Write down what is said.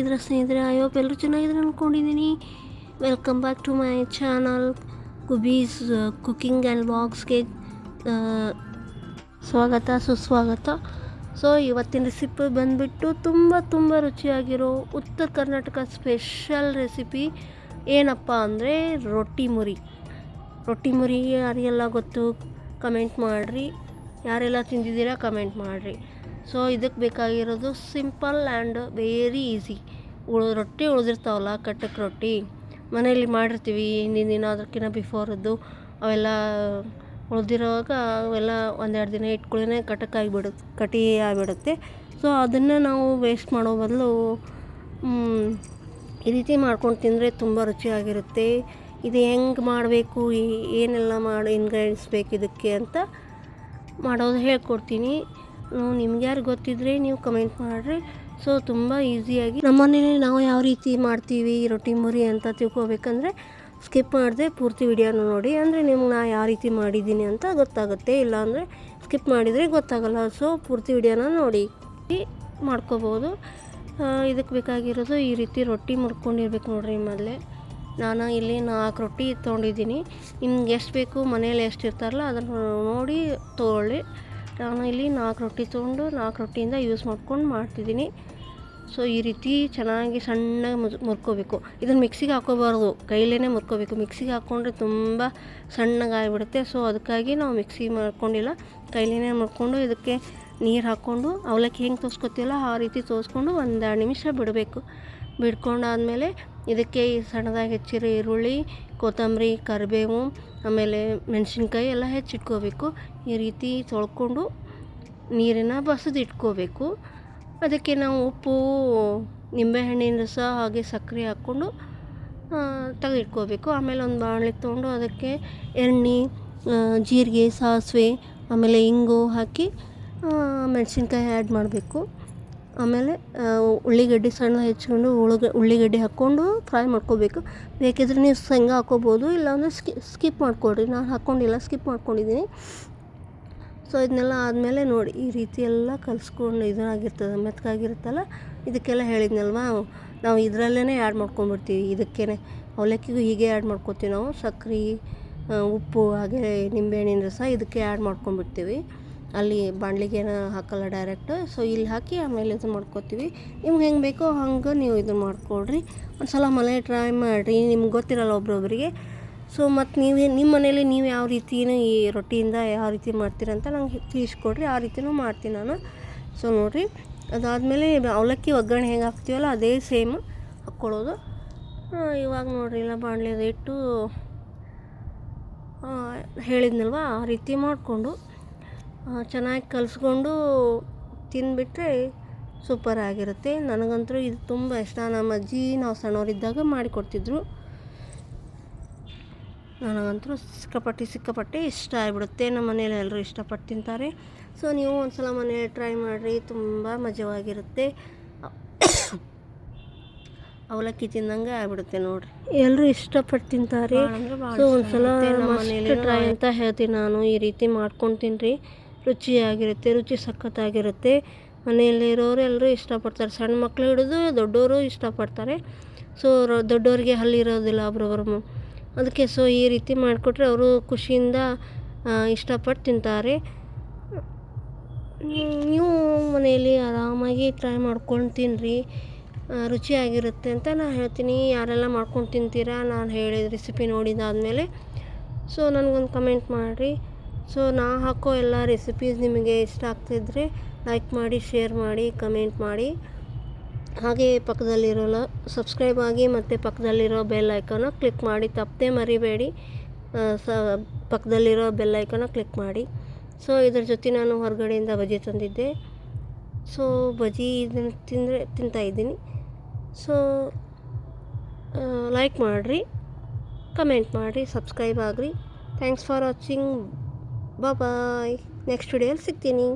Hope ಎಲ್ಲರೂ ಚೆನ್ನಾಗಿದ್ರೆ ಅಂದ್ಕೊಂಡಿದ್ದೀನಿ welcome back to my channel ಕುಬೀಸ್ cooking and ಬಾಕ್ಸ್ಗೆ ಸ್ವಾಗತ, ಸುಸ್ವಾಗತ. ಸೊ ಇವತ್ತಿನ ರೆಸಿಪಿ ಬಂದುಬಿಟ್ಟು ತುಂಬ ತುಂಬ ರುಚಿಯಾಗಿರೋ ಉತ್ತರ ಕರ್ನಾಟಕ ಸ್ಪೆಷಲ್ ರೆಸಿಪಿ ಏನಪ್ಪ ಅಂದರೆ ರೊಟ್ಟಿ ಮುರಿ. ರೊಟ್ಟಿ ಮುರಿ ಯಾರಿಗೆಲ್ಲ ಗೊತ್ತು ಕಮೆಂಟ್ ಮಾಡಿರಿ. ಯಾರೆಲ್ಲ ತಿಂದಿದ್ದೀರಾ ಕಮೆಂಟ್ ಮಾಡಿರಿ. ಸೊ ಇದಕ್ಕೆ ಬೇಕಾಗಿರೋದು ಸಿಂಪಲ್ ಆ್ಯಂಡ್ ವೆರಿ ಈಸಿ ಉಳು, ರೊಟ್ಟಿ ಉಳಿದಿರ್ತಾವಲ್ಲ ಕಟ್ಟಕ್ಕೆ ರೊಟ್ಟಿ. ಮನೆಯಲ್ಲಿ ಮಾಡಿರ್ತೀವಿ ಹಿಂದಿನ ದಿನ ಅದಕ್ಕಿಂತ ಬಿಫೋರದ್ದು ಅವೆಲ್ಲ ಉಳಿದಿರೋವಾಗ ಅವೆಲ್ಲ ಒಂದೆರಡು ದಿನ ಇಟ್ಕೊಳ್ಳೇ ಕಟ್ಟಕ ಆಗಿಬಿಡುತ್ತೆ ಕಟಿ ಆಗಿಬಿಡುತ್ತೆ. ಸೊ ಅದನ್ನು ನಾವು ವೇಸ್ಟ್ ಮಾಡೋ ಬದಲು ಈ ರೀತಿ ಮಾಡ್ಕೊಂಡು ತಿಂದರೆ ತುಂಬ ರುಚಿಯಾಗಿರುತ್ತೆ. ಇದು ಹೆಂಗೆ ಮಾಡಬೇಕು, ಏನೆಲ್ಲ ಮಾಡಿ ಇನ್ಗ್ರೀಡಿಯೆಂಟ್ಸ್ ಬೇಕು ಇದಕ್ಕೆ ಅಂತ ಮಾಡೋದು ಹೇಳ್ಕೊಡ್ತೀನಿ. ನಿಮ್ಗೆ ಯಾರು ಗೊತ್ತಿದ್ರೆ ನೀವು ಕಮೆಂಟ್ ಮಾಡಿರಿ. ಸೊ ತುಂಬ ಈಸಿಯಾಗಿ ನಮ್ಮ ಮನೇಲಿ ನಾವು ಯಾವ ರೀತಿ ಮಾಡ್ತೀವಿ ರೊಟ್ಟಿ ಮುರಿ ಅಂತ ತಿಳ್ಕೊಬೇಕಂದ್ರೆ ಸ್ಕಿಪ್ ಮಾಡಿದೆ ಪೂರ್ತಿ ವಿಡಿಯೋನ ನೋಡಿ. ಅಂದರೆ ನಿಮ್ಗೆ ನಾ ಯಾವ ರೀತಿ ಮಾಡಿದ್ದೀನಿ ಅಂತ ಗೊತ್ತಾಗುತ್ತೆ. ಇಲ್ಲಾಂದರೆ ಸ್ಕಿಪ್ ಮಾಡಿದರೆ ಗೊತ್ತಾಗಲ್ಲ. ಸೊ ಪೂರ್ತಿ ವಿಡಿಯೋನ ನೋಡಿ ಮಾಡ್ಕೋಬೋದು. ಇದಕ್ಕೆ ಬೇಕಾಗಿರೋದು ಈ ರೀತಿ ರೊಟ್ಟಿ ಮುರ್ಕೊಂಡಿರ್ಬೇಕು ನೋಡಿರಿ ಮೊದಲೇ. ನಾನು ಇಲ್ಲಿ ನಾಲ್ಕು ರೊಟ್ಟಿ ತೊಗೊಂಡಿದ್ದೀನಿ. ನಿಮ್ಗೆ ಎಷ್ಟು ಬೇಕು ಮನೇಲಿ ಎಷ್ಟು ಇರ್ತಾರಲ್ಲ ಅದನ್ನು ನೋಡಿ ತೊಗೊಳ್ಳಿ. ನಾನು ಇಲ್ಲಿ ನಾಲ್ಕು ರೊಟ್ಟಿ ತೊಗೊಂಡು ನಾಲ್ಕು ರೊಟ್ಟಿಯಿಂದ ಯೂಸ್ ಮಾಡ್ಕೊಂಡು ಮಾಡ್ತಿದ್ದೀನಿ. ಸೊ ಈ ರೀತಿ ಚೆನ್ನಾಗಿ ಸಣ್ಣಗೆ ಮುರ್ ಮುರ್ಕೋಬೇಕು. ಇದನ್ನು ಮಿಕ್ಸಿಗೆ ಹಾಕೋಬಾರ್ದು. ಕೈಲೇ ಮುರ್ಕೋಬೇಕು. ಮಿಕ್ಸಿಗೆ ಹಾಕ್ಕೊಂಡ್ರೆ ತುಂಬ ಸಣ್ಣಗೆ ಆಗಿಬಿಡುತ್ತೆ ಸೊ ಅದಕ್ಕಾಗಿ ನಾವು ಮಿಕ್ಸಿ ಮಾಡ್ಕೊಂಡಿಲ್ಲ. ಕೈಲೇ ಮುರ್ಕೊಂಡು ಇದಕ್ಕೆ ನೀರು ಹಾಕ್ಕೊಂಡು, ಅವಲಕ್ಕಿ ಹೆಂಗೆ ತೋರಿಸ್ಕೊತೀವಲ್ಲ, ಆ ರೀತಿ ತೋರಿಸ್ಕೊಂಡು ಒಂದು ಎರಡು ನಿಮಿಷ ಬಿಡಬೇಕು. ಬಿಡ್ಕೊಂಡಾದಮೇಲೆ ಇದಕ್ಕೆ ಸಣ್ಣದಾಗಿ ಹೆಚ್ಚಿರೋ ಈರುಳ್ಳಿ, ಕೊತ್ತಂಬರಿ, ಕರಿಬೇವು, ಆಮೇಲೆ ಮೆಣಸಿನ್ಕಾಯಿ ಎಲ್ಲ ಹೆಚ್ಚಿಟ್ಕೋಬೇಕು. ಈ ರೀತಿ ತೊಳ್ಕೊಂಡು ನೀರನ್ನು ಬಸಿದು ಇಟ್ಕೋಬೇಕು ಅದಕ್ಕೆ ನಾವು ಉಪ್ಪು, ನಿಂಬೆಹಣ್ಣಿನ ರಸ ಹಾಗೆ ಸಕ್ಕರೆ ಹಾಕ್ಕೊಂಡು ತೆಗೆದಿಟ್ಕೋಬೇಕು. ಆಮೇಲೆ ಒಂದು ಬಾಣಲೆ ತೊಗೊಂಡು ಅದಕ್ಕೆ ಎಣ್ಣೆ ಜೀರಿಗೆ, ಸಾಸಿವೆ, ಆಮೇಲೆ ಇಂಗು ಹಾಕಿ ಮೆಣಸಿನ್ಕಾಯಿ ಆ್ಯಡ್ ಮಾಡಬೇಕು. ಆಮೇಲೆ ಉಳ್ಳಿಗಡ್ಡೆ ಸಣ್ಣ ಹೆಚ್ಕೊಂಡು ಉಳ್ಳಗ ಉಳ್ಳಿಗಡ್ಡೆ ಹಾಕ್ಕೊಂಡು ಫ್ರೈ ಮಾಡ್ಕೋಬೇಕು. ಬೇಕಿದ್ರೆ ನೀವು ಶೇಂಗಾ ಹಾಕ್ಕೋಬೋದು, ಇಲ್ಲಾಂದರೆ ಸ್ಕಿ ಸ್ಕಿಪ್ ಮಾಡ್ಕೊಡ್ರಿ ನಾನು ಹಾಕ್ಕೊಂಡಿಲ್ಲ ಸ್ಕಿಪ್ ಮಾಡ್ಕೊಂಡಿದ್ದೀನಿ ಸೊ ಇದನ್ನೆಲ್ಲ ಆದಮೇಲೆ ನೋಡಿ, ಈ ರೀತಿ ಎಲ್ಲ ಕಲಿಸ್ಕೊಂಡು ಇದಾಗಿರ್ತದೆ ಮೆತ್ತಗಾಗಿರುತ್ತಲ್ಲ ಇದಕ್ಕೆಲ್ಲ ಹೇಳಿದ್ನಲ್ವಾ? ನಾವು ಇದರಲ್ಲೇ ಆ್ಯಡ್ ಮಾಡ್ಕೊಂಡ್ಬಿಡ್ತೀವಿ. ಇದಕ್ಕೇ ಅವಲಕ್ಕಿಗೂ ಹೀಗೆ ಆ್ಯಡ್ ಮಾಡ್ಕೊತೀವಿ ನಾವು. ಸಕ್ರೆ ಉಪ್ಪು, ಹಾಗೆ ನಿಂಬೆಹಣ್ಣಿನ ರಸ ಇದಕ್ಕೆ ಆ್ಯಡ್ ಮಾಡ್ಕೊಂಡ್ಬಿಡ್ತೀವಿ. ಅಲ್ಲಿ ಬಾಣಲಿಗೇನ ಹಾಕಲ್ಲ ಡೈರೆಕ್ಟ್ ಸೊ ಇಲ್ಲಿ ಹಾಕಿ ಆಮೇಲೆ ಇದು ಮಾಡ್ಕೋತೀವಿ. ನಿಮ್ಗೆ ಹೆಂಗೆ ಬೇಕೋ ಹಂಗೆ ನೀವು ಇದು ಮಾಡ್ಕೊಳ್ರಿ. ಒಂದು ಸಲ ಮನೆ ಟ್ರೈ ಮಾಡಿರಿ. ನಿಮ್ಗೆ ಗೊತ್ತಿರಲ್ಲ ಒಬ್ರೊಬ್ರಿಗೆ. ಸೊ ಮತ್ತು ನೀವು ನಿಮ್ಮ ಮನೇಲಿ ನೀವು ಯಾವ ರೀತಿನೂ ಈ ರೊಟ್ಟಿಯಿಂದ ಯಾವ ರೀತಿ ಮಾಡ್ತೀರಂತ ನಂಗೆ ತಿಳಿಸ್ಕೊಡ್ರಿ. ಆ ರೀತಿನೂ ಮಾಡ್ತೀನಿ ನಾನು. ಸೊ ನೋಡಿರಿ. ಅದಾದಮೇಲೆ ಅವಲಕ್ಕಿ ಒಗ್ಗರಣೆ ಹೆಂಗೆ ಹಾಕ್ತೀವಲ್ಲ ಅದೇ ಸೇಮ್ ಹಾಕ್ಕೊಳ್ಳೋದು. ಇವಾಗ ನೋಡಿರಿ ಇಲ್ಲ ಬಾಣಲೆದ ಇಟ್ಟು ಹೇಳಿದ್ನಲ್ವ ಆ ರೀತಿ ಮಾಡಿಕೊಂಡು. ಚೆನ್ನಾಗಿ ಕಲಿಸ್ಕೊಂಡು ತಿಂದುಬಿಟ್ರೆ ಸೂಪರ್ ಆಗಿರುತ್ತೆ ನನಗಂತೂ ಇದು ತುಂಬ ಇಷ್ಟ. ನಮ್ಮ ಅಜ್ಜಿ ನಾವು ಸಣ್ಣವರಿದ್ದಾಗ ಮಾಡಿಕೊಡ್ತಿದ್ರು. ನನಗಂತೂ ಸಿಕ್ಕಾಪಟ್ಟೆ ಸಿಕ್ಕಾಪಟ್ಟೆ ಇಷ್ಟ ಆಗಿಬಿಡುತ್ತೆ. ನಮ್ಮ ಮನೇಲಿ ಎಲ್ಲರೂ ಇಷ್ಟಪಟ್ಟು ತಿಂತಾರೆ. ಸೊ ನೀವು ಒಂದು ಸಲ ಮನೇಲಿ ಟ್ರೈ ಮಾಡಿರಿ. ತುಂಬ ಮಜವಾಗಿರುತ್ತೆ. ಅವಲಕ್ಕಿ ತಿಂದಂಗೆ ಆಗ್ಬಿಡುತ್ತೆ ನೋಡಿರಿ. ಎಲ್ಲರೂ ಇಷ್ಟಪಟ್ಟು ತಿಂತಾರೆ. ಸೊ ಒಂದು ಸಲ ಮನೇಲಿ ಟ್ರೈ ಅಂತ ಹೇಳ್ತೀನಿ ನಾನು. ಈ ರೀತಿ ಮಾಡ್ಕೊಂಡು ತಿನ್ನಿರಿ ರುಚಿಯಾಗಿರುತ್ತೆ, ರುಚಿ ಸಖತ್ತಾಗಿರುತ್ತೆ. ಮನೆಯಲ್ಲಿರೋರು ಎಲ್ಲರೂ ಇಷ್ಟಪಡ್ತಾರೆ. ಸಣ್ಣ ಮಕ್ಕಳು ಹಿಡಿದು ದೊಡ್ಡವರು ಇಷ್ಟಪಡ್ತಾರೆ. ಸೊ ದೊಡ್ಡವ್ರಿಗೆ ಹಲ್ಲಿರೋದಿಲ್ಲ ಒಬ್ರೊಬ್ರು. ಅದಕ್ಕೆ ಸೊ ಈ ರೀತಿ ಮಾಡಿಕೊಟ್ರೆ ಅವರು ಖುಷಿಯಿಂದ ಇಷ್ಟಪಟ್ಟು ತಿಂತಾರೆ. ನೀವು ಮನೆಯಲ್ಲಿ ಆರಾಮಾಗಿ ಟ್ರೈ ಮಾಡ್ಕೊಂಡು ತಿನ್ನಿರಿ ರುಚಿಯಾಗಿರುತ್ತೆ ಅಂತ ನಾನು ಹೇಳ್ತೀನಿ. ಯಾರೆಲ್ಲ ಮಾಡ್ಕೊಂಡು ತಿಂತೀರಾ? ನಾನು ಹೇಳಿದ ರೆಸಿಪಿ ನೋಡಿದಾದಮೇಲೆ. ಸೊ ನನಗೊಂದು ಕಮೆಂಟ್ ಮಾಡಿರಿ. ಸೊ ನಾ ಹಾಕೋ ಎಲ್ಲ ರೆಸಿಪೀಸ್ ನಿಮಗೆ ಇಷ್ಟ ಆಗ್ತಿದ್ರೆ ಲೈಕ್ ಮಾಡಿ ಶೇರ್ ಮಾಡಿ ಕಮೆಂಟ್ ಮಾಡಿ. ಹಾಗೆ ಪಕ್ಕದಲ್ಲಿರೋಲ್ಲ ಸಬ್ಸ್ಕ್ರೈಬ್ ಆಗಿ ಮತ್ತು ಪಕ್ಕದಲ್ಲಿರೋ ಬೆಲ್ ಐಕನ್ನ ಕ್ಲಿಕ್ ಮಾಡಿ. ತಪ್ಪದೆ ಮರಿಬೇಡಿ. ಸ, ಪಕ್ಕದಲ್ಲಿರೋ ಬೆಲ್ ಐಕನ್ನ ಕ್ಲಿಕ್ ಮಾಡಿ. ಸೊ ಇದ್ರ ಜೊತೆ ನಾನು ಹೊರಗಡೆಯಿಂದ ಬಜಿ ತಂದಿದ್ದೆ. ಸೊ ಬಜಿ ಇದನ್ನು ತಿಂದರೆ ತಿಂತಾಯಿದ್ದೀನಿ ಸೊ ಲೈಕ್ ಮಾಡಿರಿ ಕಮೆಂಟ್ ಮಾಡಿರಿ ಸಬ್ಸ್ಕ್ರೈಬ್ ಆಗಿರಿ. Thanks for watching bye next ವಿಡಿಯೋಲಿ ಸಿಗ್ತೀನಿ